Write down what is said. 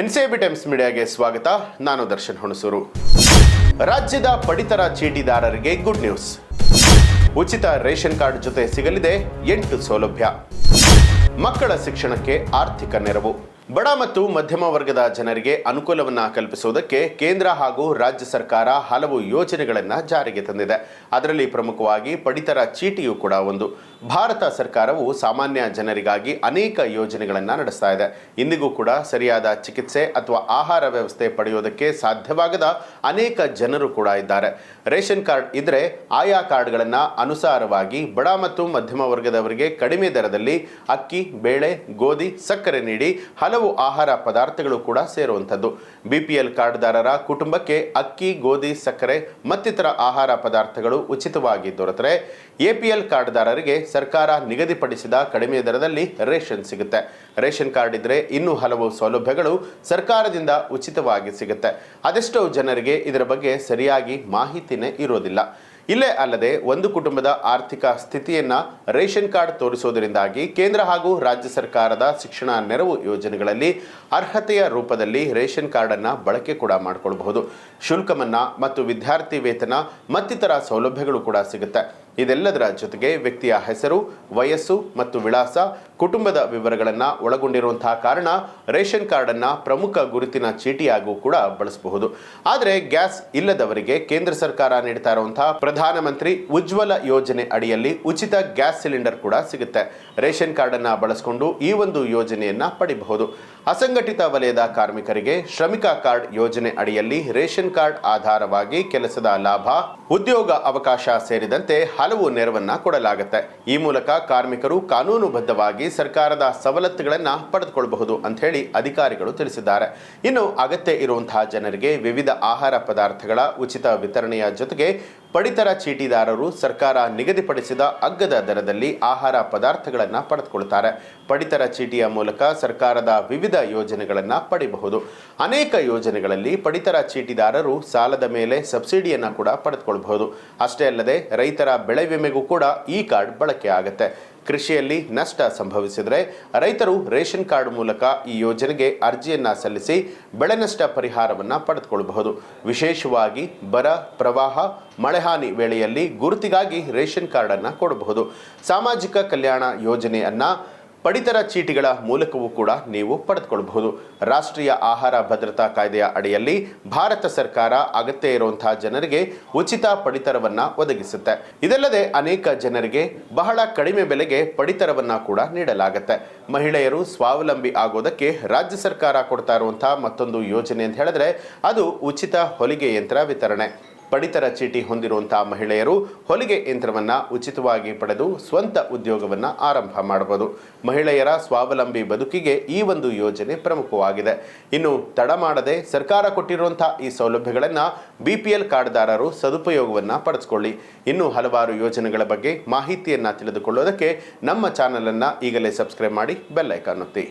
NCB times ಮೀಡಿಯಾಗೆ ಸ್ವಾಗತ. ನಾನು ದರ್ಶನ್ ಹುಣಸೂರು. ರಾಜ್ಯದ ಪಡಿತರ ಚೀಟಿದಾರರಿಗೆ ಗುಡ್ ನ್ಯೂಸ್. ಉಚಿತ ರೇಷನ್ ಕಾರ್ಡ್ ಜೊತೆ ಸಿಗಲಿದೆ ಎಂಟು ಸೌಲಭ್ಯ. ಮಕ್ಕಳ ಶಿಕ್ಷಣಕ್ಕೆ ಆರ್ಥಿಕ ನೆರವು. ಬಡ ಮತ್ತು ಮಧ್ಯಮ ವರ್ಗದ ಜನರಿಗೆ ಅನುಕೂಲವನ್ನ ಕಲ್ಪಿಸುವುದಕ್ಕೆ ಕೇಂದ್ರ ಹಾಗೂ ರಾಜ್ಯ ಸರ್ಕಾರ ಹಲವು ಯೋಜನೆಗಳನ್ನು ಜಾರಿಗೆ ತಂದಿದೆ. ಅದರಲ್ಲಿ ಪ್ರಮುಖವಾಗಿ ಪಡಿತರ ಚೀಟಿಯೂ ಕೂಡ ಒಂದು. ಭಾರತ ಸರ್ಕಾರವು ಸಾಮಾನ್ಯ ಜನರಿಗಾಗಿ ಅನೇಕ ಯೋಜನೆಗಳನ್ನು ನಡೆಸ್ತಾ ಇದೆ. ಇಂದಿಗೂ ಕೂಡ ಸರಿಯಾದ ಚಿಕಿತ್ಸೆ ಅಥವಾ ಆಹಾರ ವ್ಯವಸ್ಥೆ ಪಡೆಯೋದಕ್ಕೆ ಸಾಧ್ಯವಾಗದ ಅನೇಕ ಜನರು ಕೂಡ ಇದ್ದಾರೆ. ರೇಷನ್ ಕಾರ್ಡ್ ಇದ್ರೆ ಆಯಾ ಕಾರ್ಡ್ಗಳನ್ನು ಅನುಸಾರವಾಗಿ ಬಡ ಮತ್ತು ಮಧ್ಯಮ ವರ್ಗದವರಿಗೆ ಕಡಿಮೆ ದರದಲ್ಲಿ ಅಕ್ಕಿ, ಬೇಳೆ, ಗೋಧಿ, ಸಕ್ಕರೆ ನೀಡಿ ಹಲವು ಆಹಾರ ಪದಾರ್ಥಗಳು ಕೂಡ ಸೇರುವಂಥದ್ದು. ಬಿಪಿಎಲ್ ಕಾರ್ಡ್ದಾರರ ಕುಟುಂಬಕ್ಕೆ ಅಕ್ಕಿ, ಗೋಧಿ, ಸಕ್ಕರೆ ಮತ್ತಿತರ ಆಹಾರ ಪದಾರ್ಥಗಳು ಉಚಿತವಾಗಿ ದೊರೆತರೆ. ಎಪಿಎಲ್ ಕಾರ್ಡ್ದಾರರಿಗೆ ಸರ್ಕಾರ ನಿಗದಿಪಡಿಸಿದ ಕಡಿಮೆ ದರದಲ್ಲಿ ರೇಷನ್ ಸಿಗುತ್ತೆ. ರೇಷನ್ ಕಾರ್ಡ್ ಇದ್ರೆ ಇನ್ನೂ ಹಲವು ಸೌಲಭ್ಯಗಳು ಸರ್ಕಾರದಿಂದ ಉಚಿತವಾಗಿ ಸಿಗುತ್ತೆ. ಅದೆಷ್ಟೋ ಜನರಿಗೆ ಇದರ ಬಗ್ಗೆ ಸರಿಯಾಗಿ ಮಾಹಿತಿನೇ ಇರೋದಿಲ್ಲ. ಇಲ್ಲೇ ಅಲ್ಲದೆ ಒಂದು ಕುಟುಂಬದ ಆರ್ಥಿಕ ಸ್ಥಿತಿಯನ್ನ ರೇಷನ್ ಕಾರ್ಡ್ ತೋರಿಸುವುದರಿಂದಾಗಿ ಕೇಂದ್ರ ಹಾಗೂ ರಾಜ್ಯ ಸರ್ಕಾರದ ಶಿಕ್ಷಣ ನೆರವು ಯೋಜನೆಗಳಲ್ಲಿ ಅರ್ಹತೆಯ ರೂಪದಲ್ಲಿ ರೇಷನ್ ಕಾರ್ಡ್ ಅನ್ನ ಬಳಕೆ ಕೂಡ ಮಾಡಿಕೊಳ್ಳಬಹುದು ಶುಲ್ಕಮನ್ನ ಮತ್ತು ವಿದ್ಯಾರ್ಥಿ ವೇತನ ಮತ್ತಿತರ ಸೌಲಭ್ಯಗಳು ಕೂಡ ಸಿಗುತ್ತೆ. ಇದೆಲ್ಲದರ ಜೊತೆಗೆ ವ್ಯಕ್ತಿಯ ಹೆಸರು, ವಯಸ್ಸು ಮತ್ತು ವಿಳಾಸ, ಕುಟುಂಬದ ವಿವರಗಳನ್ನು ಒಳಗೊಂಡಿರುವಂತಹ ಕಾರಣ ರೇಷನ್ ಕಾರ್ಡನ್ನು ಪ್ರಮುಖ ಗುರುತಿನ ಚೀಟಿಯಾಗೂ ಕೂಡ ಬಳಸಬಹುದು. ಆದರೆ ಗ್ಯಾಸ್ ಇಲ್ಲದವರಿಗೆ ಕೇಂದ್ರ ಸರ್ಕಾರ ನೀಡ್ತಾ ಇರುವಂತಹ ಪ್ರಧಾನಮಂತ್ರಿ ಉಜ್ವಲ ಯೋಜನೆ ಅಡಿಯಲ್ಲಿ ಉಚಿತ ಗ್ಯಾಸ್ ಸಿಲಿಂಡರ್ ಕೂಡ ಸಿಗುತ್ತೆ. ರೇಷನ್ ಕಾರ್ಡನ್ನು ಬಳಸಿಕೊಂಡು ಈ ಒಂದು ಯೋಜನೆಯನ್ನು ಪಡಿಬಹುದು. ಅಸಂಘಟಿತ ವಲಯದ ಕಾರ್ಮಿಕರಿಗೆ ಶ್ರಮಿಕ ಕಾರ್ಡ್ ಯೋಜನೆ ಅಡಿಯಲ್ಲಿ ರೇಷನ್ ಕಾರ್ಡ್ ಆಧಾರವಾಗಿ ಕೆಲಸದ ಲಾಭ, ಉದ್ಯೋಗ ಅವಕಾಶ ಸೇರಿದಂತೆ ಹಲವು ನೆರವನ್ನ ಕೊಡಲಾಗುತ್ತೆ. ಈ ಮೂಲಕ ಕಾರ್ಮಿಕರು ಕಾನೂನುಬದ್ಧವಾಗಿ ಸರ್ಕಾರದ ಸವಲತ್ತುಗಳನ್ನು ಪಡೆದುಕೊಳ್ಳಬಹುದು ಅಂತ ಹೇಳಿ ಅಧಿಕಾರಿಗಳು ತಿಳಿಸಿದ್ದಾರೆ. ಇನ್ನು ಅಗತ್ಯ ಇರುವಂತಹ ಜನರಿಗೆ ವಿವಿಧ ಆಹಾರ ಪದಾರ್ಥಗಳ ಉಚಿತ ವಿತರಣೆಯ ಜೊತೆಗೆ ಪಡಿತರ ಚೀಟಿದಾರರು ಸರ್ಕಾರ ನಿಗದಿಪಡಿಸಿದ ಅಗ್ಗದ ದರದಲ್ಲಿ ಆಹಾರ ಪದಾರ್ಥಗಳನ್ನು ಪಡೆದುಕೊಳ್ತಾರೆ ಪಡಿತರ ಚೀಟಿಯ ಮೂಲಕ ಸರ್ಕಾರದ ವಿವಿಧ ಯೋಜನೆಗಳನ್ನು ಪಡೆಯಬಹುದು ಅನೇಕ ಯೋಜನೆಗಳಲ್ಲಿ ಪಡಿತರ ಚೀಟಿದಾರರು ಸಾಲದ ಮೇಲೆ ಸಬ್ಸಿಡಿಯನ್ನು ಕೂಡ ಪಡೆದುಕೊಳ್ಬಹುದು. ಅಷ್ಟೇ ಅಲ್ಲದೆ ರೈತರ ಬೆಳೆ ವಿಮೆಗೂ ಕೂಡ ಈ ಕಾರ್ಡ್ ಬಳಕೆ ಆಗುತ್ತೆ ಕೃಷಿಯಲ್ಲಿ ನಷ್ಟ ಸಂಭವಿಸಿದರೆ ರೈತರು ರೇಷನ್ ಕಾರ್ಡ್ ಮೂಲಕ ಈ ಯೋಜನೆಗೆ ಅರ್ಜಿಯನ್ನು ಸಲ್ಲಿಸಿ ಬೆಳೆ ನಷ್ಟ ಪರಿಹಾರವನ್ನು ಪಡೆದುಕೊಳ್ಳಬಹುದು. ವಿಶೇಷವಾಗಿ ಬರ, ಪ್ರವಾಹ ಮಳೆಹಾನಿ ವೇಳೆಯಲ್ಲಿ ಗುರುತಿಗಾಗಿ ರೇಷನ್ ಕಾರ್ಡನ್ನು ಕೊಡಬಹುದು. ಸಾಮಾಜಿಕ ಕಲ್ಯಾಣ ಯೋಜನೆಯನ್ನ ಪಡಿತರ ಚೀಟಿಗಳ ಮೂಲಕವೂ ಕೂಡ ನೀವು ಪಡೆದುಕೊಳ್ಳಬಹುದು. ರಾಷ್ಟ್ರೀಯ ಆಹಾರ ಭದ್ರತಾ ಕಾಯ್ದೆಯ ಅಡಿಯಲ್ಲಿ ಭಾರತ ಸರ್ಕಾರ ಅಗತ್ಯ ಇರುವಂತಹ ಜನರಿಗೆ ಉಚಿತ ಪಡಿತರವನ್ನ ಒದಗಿಸುತ್ತೆ. ಇದಲ್ಲದೆ ಅನೇಕ ಜನರಿಗೆ ಬಹಳ ಕಡಿಮೆ ಬೆಲೆಗೆ ಪಡಿತರವನ್ನ ಕೂಡ ನೀಡಲಾಗುತ್ತೆ. ಮಹಿಳೆಯರು ಸ್ವಾವಲಂಬಿ ಆಗೋದಕ್ಕೆ ರಾಜ್ಯ ಸರ್ಕಾರ ಕೊಡ್ತಾ ಇರುವಂತಹ ಮತ್ತೊಂದು ಯೋಜನೆ ಅಂತ ಹೇಳಿದ್ರೆ ಅದು ಉಚಿತ ಹೊಲಿಗೆ ಯಂತ್ರ ವಿತರಣೆ. ಪಡಿತರ ಚೀಟಿ ಹೊಂದಿರುವಂತಹ ಮಹಿಳೆಯರು ಹೊಲಿಗೆ ಯಂತ್ರವನ್ನು ಉಚಿತವಾಗಿ ಪಡೆದು ಸ್ವಂತ ಉದ್ಯೋಗವನ್ನು ಆರಂಭ ಮಾಡಬಹುದು. ಮಹಿಳೆಯರ ಸ್ವಾವಲಂಬಿ ಬದುಕಿಗೆ ಈ ಒಂದು ಯೋಜನೆ ಪ್ರಮುಖವಾಗಿದೆ. ಇನ್ನು ತಡ ಮಾಡದೆ ಸರ್ಕಾರ ಕೊಟ್ಟಿರುವಂತಹ ಈ ಸೌಲಭ್ಯಗಳನ್ನು ಬಿ ಪಿ ಎಲ್ ಕಾರ್ಡ್ದಾರರು ಸದುಪಯೋಗವನ್ನು ಪಡಿಸ್ಕೊಳ್ಳಿ ಇನ್ನು ಹಲವಾರು ಯೋಜನೆಗಳ ಬಗ್ಗೆ ಮಾಹಿತಿಯನ್ನು ತಿಳಿದುಕೊಳ್ಳೋದಕ್ಕೆ ನಮ್ಮ ಚಾನಲನ್ನು ಈಗಲೇ ಸಬ್ಸ್ಕ್ರೈಬ್ ಮಾಡಿ ಬೆಲ್ಲೈಕಾನ್ ಒತ್ತಿ.